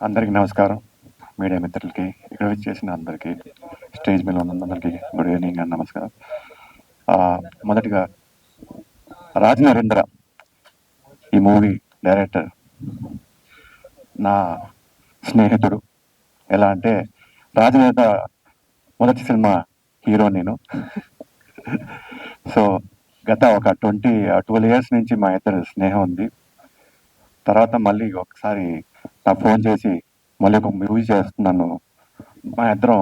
అందరికీ నమస్కారం. మీడియా మిత్రులకి ఇక్కడ చేసిన అందరికీ స్టేజ్ మీద ఉన్నందరికీ గుడ్ ఈవినింగ్ అండ్ నమస్కారం. మొదటిగా రాజ్ నరేంద్ర ఈ మూవీ డైరెక్టర్ నా స్నేహితుడు. ఎలా అంటే రాజనేత మొదటి సినిమా హీరో నేను. సో గత ఒక ట్వంటీ ట్వెల్వ్ ఇయర్స్ నుంచి మా ఇద్దరు స్నేహం ఉంది. తర్వాత మళ్ళీ ఒకసారి నాకు ఫోన్ చేసి మళ్ళీ ఒక మూవీ చేస్తున్నాను. మా ఇద్దరం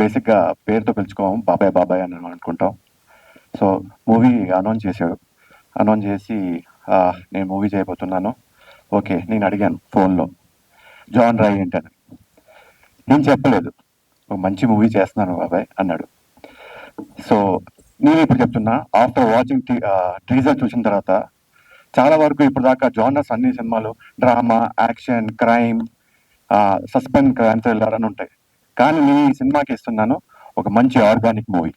బేసిక్గా పేరుతో పిలుచుకోము బాబాయ్ బాబాయ్ అని అనుకుంటాం. సో మూవీ అనౌన్స్ చేశాడు. అనౌన్స్ చేసి నేను మూవీ చేయబోతున్నాను. ఓకే నేను అడిగాను ఫోన్లో జాన్ రాయ్ ఏంటని. నేను చెప్పలేదు. ఒక మంచి మూవీ చేస్తున్నాను బాబాయ్ అన్నాడు. సో నేను ఇప్పుడు చెప్తున్నా ఆఫ్టర్ వాచింగ్ టీజర్ చూసిన తర్వాత చాలా వరకు ఇప్పుడు దాకా జానర్స్ అన్ని సినిమాలు drama action crime suspense crime thriller అని ఉంటాయి. కానీ నేను ఈ సినిమాకి ఇస్తున్నాను ఒక మంచి ఆర్గానిక్ మూవీ.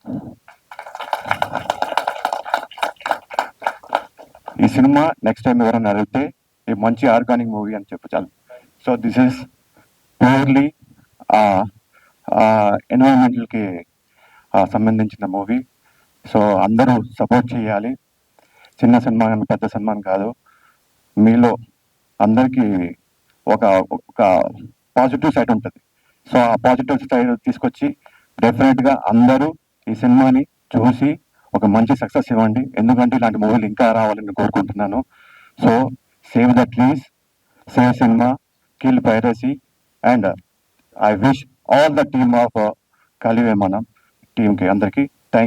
ఈ సినిమా నెక్స్ట్ టైం ఎవరైనా అడిగితే ఈ మంచి ఆర్గానిక్ మూవీ అని చెప్పు చాలు. సో దిస్ ఇస్ ప్యూర్లీ ఎన్వైరన్మెంటల్కి సంబంధించిన మూవీ. సో అందరూ సపోర్ట్ చేయాలి. చిన్న సినిమా కానీ పెద్ద సినిమా అని కాదు. మీలో అందరికీ ఒక ఒక పాజిటివ్ సైడ్ ఉంటుంది. సో ఆ పాజిటివ్ సైడ్ తీసుకొచ్చి డెఫినెట్గా అందరూ ఈ సినిమాని చూసి ఒక మంచి సక్సెస్ ఇవ్వండి. ఎందుకంటే ఇలాంటి మూవీలు ఇంకా రావాలని కోరుకుంటున్నాను. So save the trees save cinema kill piracy and I wish all the team of Kalivemanam టీంకి అందరికీ